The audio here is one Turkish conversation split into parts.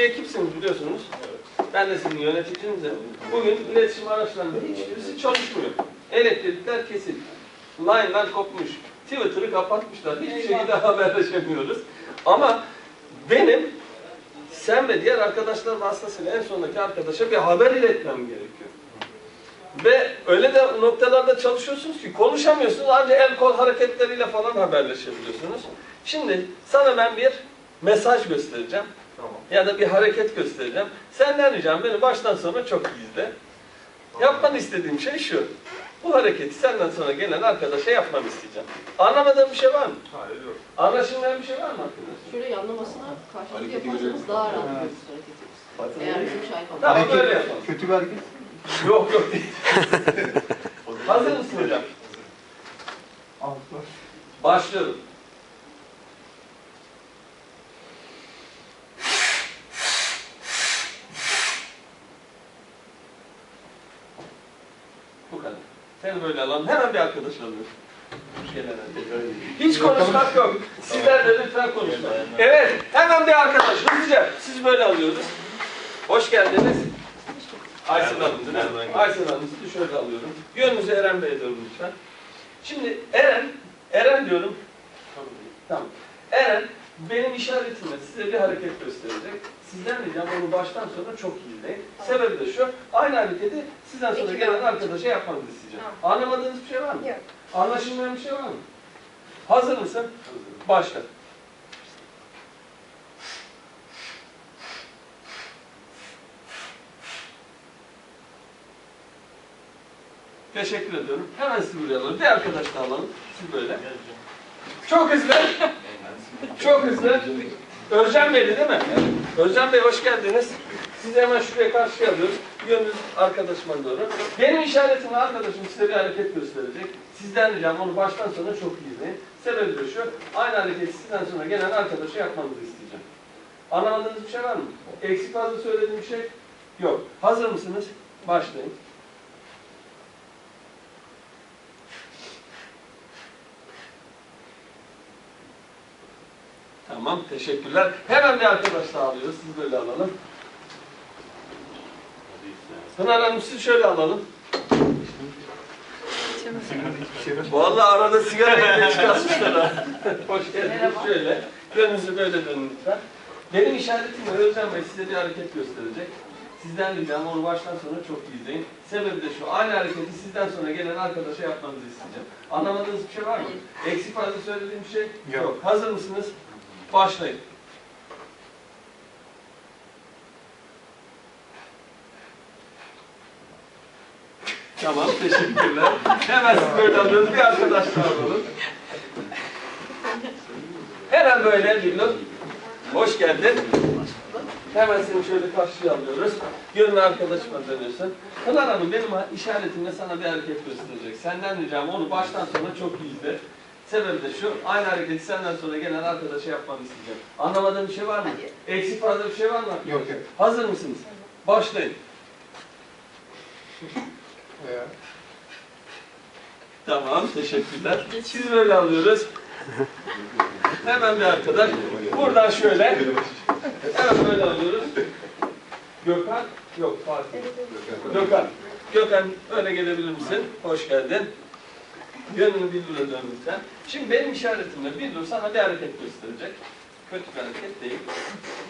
diye kimsiniz biliyorsunuz. Ben de sizin yöneticininizim. Bugün iletişim araçlarında hiçbirisi çalışmıyor. Elektrikler kesildi. Line'lar kopmuş. Twitter'ı kapatmışlar. Hiçbir şekilde haberleşemiyoruz. Ama benim sen ve diğer arkadaşlar vasıtasıyla en sondaki arkadaşa bir haber iletmem gerekiyor. Ve öyle de noktalarda çalışıyorsunuz ki konuşamıyorsunuz ancak el kol hareketleriyle falan haberleşebiliyorsunuz. Şimdi sana ben bir mesaj göstereceğim. Ya da bir hareket göstereceğim. Senden ricam beni baştan sona çok iyi izle. Yapmanı istediğim şey şu. Bu hareketi senden sonra gelen arkadaşa yapmanı isteyeceğim. Anlamadığın bir şey var mı? Hayır yok. Anlaşılmayan bir şey var mı arkadaşlar? Şöyle yanlamasına karşılık Hareketi yaparsanız daha rahat bir hareketimiz. Eğer bizim şahit olmazsa. Tamam böyle yapalım. Kötü bir hareket. Yok yok değil. Hazır mısın hocam? Başlıyorum. Bu kadar. Seni böyle alalım. Hemen bir arkadaş alıyoruz. Hiç konuşmak yok. Sizler de lütfen konuşmayın. Evet, hemen bir arkadaş. Hızlıca. Siz böyle alıyoruz. Hoş geldiniz. Aysel Hanım değil mi? Aysel Hanım sizi şöyle alıyorum. Yönünüzü Eren Bey'e doğru lütfen. Şimdi Eren, Eren diyorum. Tamam. Eren benim işaretimle size bir hareket gösterecek. Sizden ricam onu baştan sona çok iyi izleyin. Sebebi de şu, aynı hareketi sizden sonra Peki, gelen arkadaşa yapmanızı isteyeceğim. Tamam. Anlamadığınız bir şey var mı? Yok. Anlaşılmayan bir şey var mı? Hazır mısın? Başla. Teşekkür ediyorum. Hemen sizi buraya alalım. Bir arkadaş daha alalım. Siz böyle. Çok hızlı. Çok hızlı. Özcan Bey'di değil mi? Özcan Bey hoş geldiniz. Sizi hemen şuraya karşıya alıyoruz. Yönünüz arkadaşıma doğru. Benim işaretimle arkadaşım size bir hareket gösterecek. Sizden ricam onu baştan sona çok iyi izleyin. Sebebi de şu, aynı hareketi sizden sonra gelen arkadaşa yapmanızı isteyeceğim. Anlamadığınız bir şey var mı? Eksik fazla söylediğim bir şey yok. Hazır mısınız? Başlayın. Tamam, teşekkürler. Hemen bir arkadaş daha alıyoruz. Siz böyle alalım. Pınar Hanım siz şöyle alalım. Hiçbir şey yok. Vallahi arada sigara ile çıkartmışlar ha. Hoş geldiniz. Şöyle. Gönlünüzü böyle dönün lütfen. Benim işaretimle Özcan Bey size bir hareket gösterecek. Sizden ricam onu baştan sona çok iyi izleyin. Sebebi de şu, aynı hareketi sizden sonra gelen arkadaşa yapmanızı isteyeceğim. Anlamadığınız bir şey var mı? Eksik fazla söylediğim bir şey Yok. Hazır mısınız? Başlayın. Tamam, teşekkürler. Hemen siz böyle alıyoruz. Bir arkadaş daha alalım. Hemen böyle Billur. Hoş geldin. Hemen seni şöyle karşıya alıyoruz. Yönlü arkadaşıma dönüyorsun. Pınar Hanım benim işaretimle sana bir hareket gösterecek. Senden ricam onu baştan sona çok iyi izle. Sebebi de şu, aynı hareketi senden sonra gelen arkadaşa yapmanı isteyeceğim. Anlamadığın bir şey var mı? Eksik fazla bir şey var mı? Yok yok. Hazır mısınız? Başlayın. Veya Tamam, teşekkürler. Siz böyle alıyoruz. Hemen bir arkadaş. Buradan şöyle. Hemen böyle alıyoruz. Gökhan. Yok, Fatih. Gökhan. Gökhan öyle gelebilir misin? Hoş geldin. Yönünü Billur'a dön lütfen. Şimdi benim işaretimle Billur sana bir hareket gösterecek. Kötü bir hareket değil.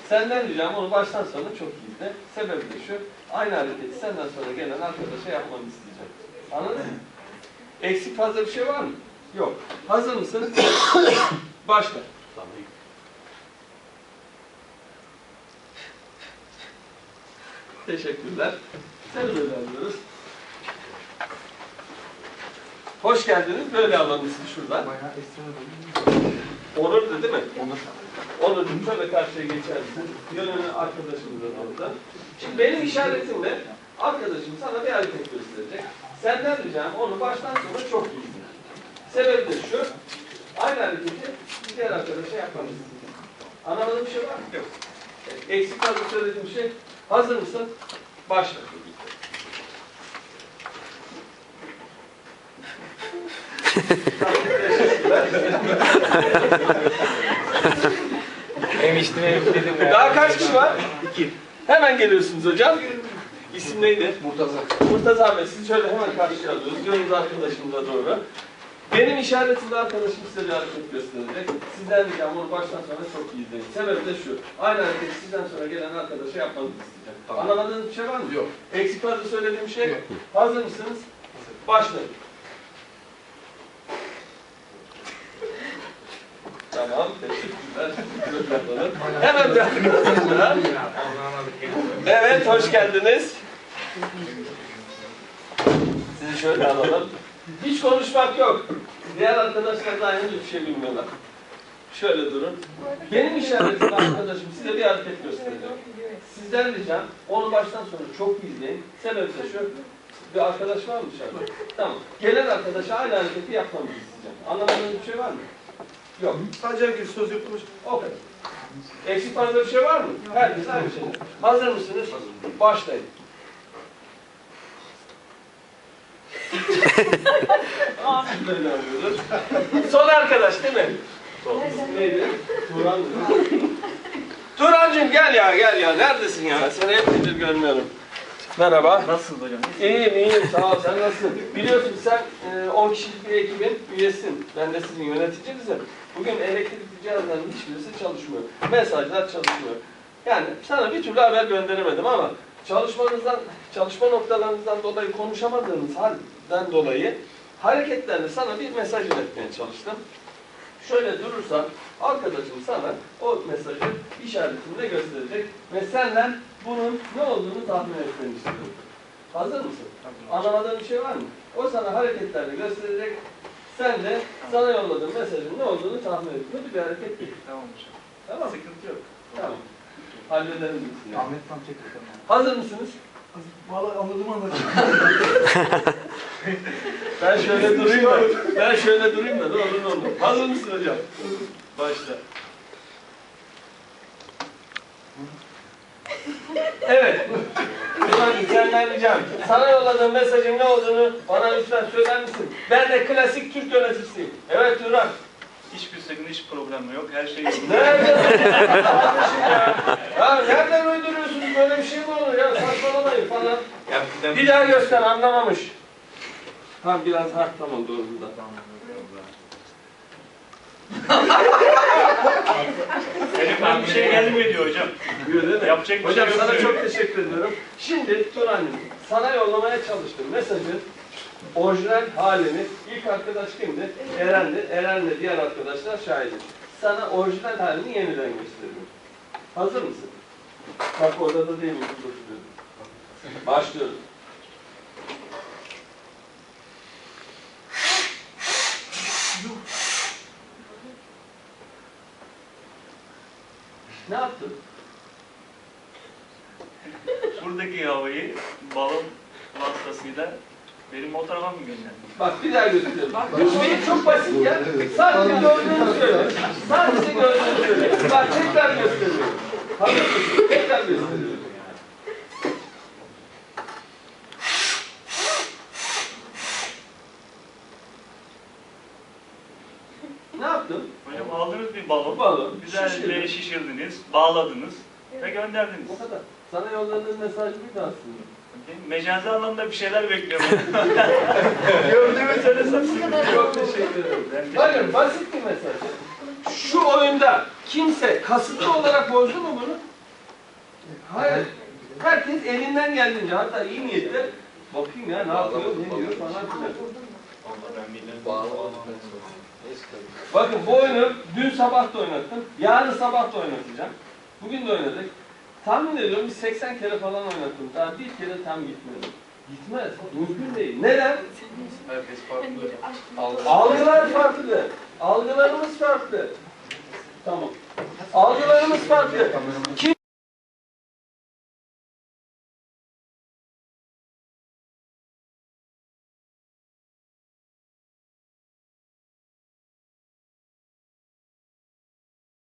Senden ricam onu baştan sona çok iyi izle. Sebebi de şu, aynı hareketi senden sonra gelen arkadaşa yapmanı isteyeceğim. Anladın mı? Eksik fazla bir şey var mı? Yok. Hazır mısın? Başla. Teşekkürler. Böyle alıyoruz. Hoş geldiniz. Böyle alalım sizi şuradan. bayağı esra Onur değil mi? Onu Onurcuğum şöyle karşıya geçersin. Yönünü arkadaşımıza doğru. Şimdi benim işaretimle arkadaşım sana bir hareket gösterecek. Senden ricam onu baştan sona çok iyi izle. Sebebi de şu, aynı hareketi diğer arkadaşa yapmamız. Anlamadığın bir şey var mı? Yok. Eksik fazla söylediğim bir şey. Hazır mısın? Başla. Demiştim herif dedim ya. Daha kaç kişi var? İki. Hemen geliyorsunuz hocam. İsim neydi? Murtaza. Murtaza Bey sizi şöyle hemen karşıya alıyoruz. Yolunuz arkadaşımıza doğru. Benim işaretimde arkadaşım size bir hareket gösterecek. Sizden ricam onu baştan sona çok iyi izleyin. Sebebi de şu. Aynı hareketi sizden sonra gelen arkadaşa yapmanızı isteyeceğim. Tamam. Anlamadığınız bir şey var mı? Yok. Eksik fazla söylediğim şey. Yok. Hazır mısınız? Başlayın. Tamam, teşekkürler. Hemen bir. Evet, hoş geldiniz. Sizi şöyle alalım. Hiç konuşmak yok. Diğer arkadaşlar da henüz bir şey bilmiyorlar. Şöyle durun. Benim işaretimde arkadaşım size bir hareket gösterecek. Sizden ricam onu baştan sona çok izleyin. Sebebi de şu. Bir arkadaş var mı dışarıda? Tamam. Gelen arkadaşa aynı hareketi yapmamızı isteyeceğim. Anlamadığınız bir şey var mı? Yok. Sadece herkes söz yapılmış. O kadar. Eksik fazla bir şey var mı? Herkes aynı şey. Hazır mısınız? Başlayın. Böyle yapıyoruz. Son arkadaş değil mi? Neydi? Turan. Turancığım gel ya gel ya. Neredesin ya? Seni hep görmüyorum. Merhaba. Nasılsınız hocam? İyiyim iyiyim sağ ol sen nasılsın? Biliyorsun sen e, 10 kişilik bir ekibin üyesin. Ben de sizin yöneticinizim. Bugün elektrikli cihazların hiçbirisi çalışmıyor. Mesajlar çalışmıyor. Yani sana bir türlü haber gönderemedim ama çalışmanızdan, çalışma noktalarınızdan dolayı konuşamadığınız halden dolayı hareketlerini sana bir mesaj iletmeye çalıştım. Şöyle durursan arkadaşım sana o mesajı işaretinde gösterecek ve senden bunun ne olduğunu tahmin etmeni istiyorum. Hazır mısın? Anlamadığın bir şey var mı? O sana hareketlerini gösterecek. Sen de sana yolladığın mesajın ne olduğunu tahmin et. Bu bir hareket değil. Tamam hocam. Tamam mı? Sıkıntı yok. Tamam. Halledelim yani. Ahmet tam çekti tamam. Hazır mısınız? Valla anladım anladım. Ben şöyle durayım da. Ben şöyle durayım da ne olur ne olur. Hazır mısın hocam? Başla. Evet. Ulan senden ricam. Sana yolladığım mesajın ne olduğunu bana lütfen söyler misin? Ben de klasik Türk yöneticisiyim. Evet Turan. Hiçbir sıkıntı, hiç problem yok. Her şey yolunda. Nereden ya? Ya nereden uyduruyorsunuz böyle bir şey mi olur ya? Saçmalamayın falan. Bir daha göster anlamamış. Ha biraz ha tamam doğru da. Elimden bir şey geldi mi diyor hocam? Buyur değil mi? Yapacak bir Hocam şey yok sana diyor. çok teşekkür ediyorum. Şimdi Turan'cığım sana yollamaya çalıştım mesajı orijinal halini ilk arkadaş kimdi? Eren'di. Eren'le diğer arkadaşlar şahidi. Sana orijinal halini yeniden gösteriyorum. Hazır mısın? Bak orada da değil mi? Başlıyoruz. Ne yaptın? Buradaki havayı balon vasıtasıyla benim motoruma mı gönderdin? Bak bir daha gösteriyorum. Düşmeyi çok basit ya. Sadece gördüğünü söyle. Sadece gördüğünü söyle. Bak tekrar gösteriyorum. Hazır mısın? Tekrar gösteriyorum. Ne yaptın? Hocam aldınız bir balon, Balon, güzelce şişirdin. Bağladınız ve gönderdiniz. O kadar. Sana yolladığım mesaj buydu aslında. Mecazi anlamda bir şeyler bekliyorum. Gördüğümü söylesem. Çok teşekkür ederim. Bakın basit bir mesaj. Şu oyunda kimse kasıtlı olarak bozdu mu bunu? Hayır. Herkes elinden geldiğince hatta iyi niyetle bakayım ya ne yapıyor, ne diyor falan filan. Bakın bu oyunu dün sabah da oynattım, yarın sabah da oynatacağım. Bugün de oynadık. Tahmin ediyorum bir 80 kere falan oynattım. Daha bir kere tam gitmedi. Gitmez. Mümkün değil. Neden? Herkes farklı. Algılar farklı. Algılarımız farklı. Tamam. Algılarımız farklı. Kim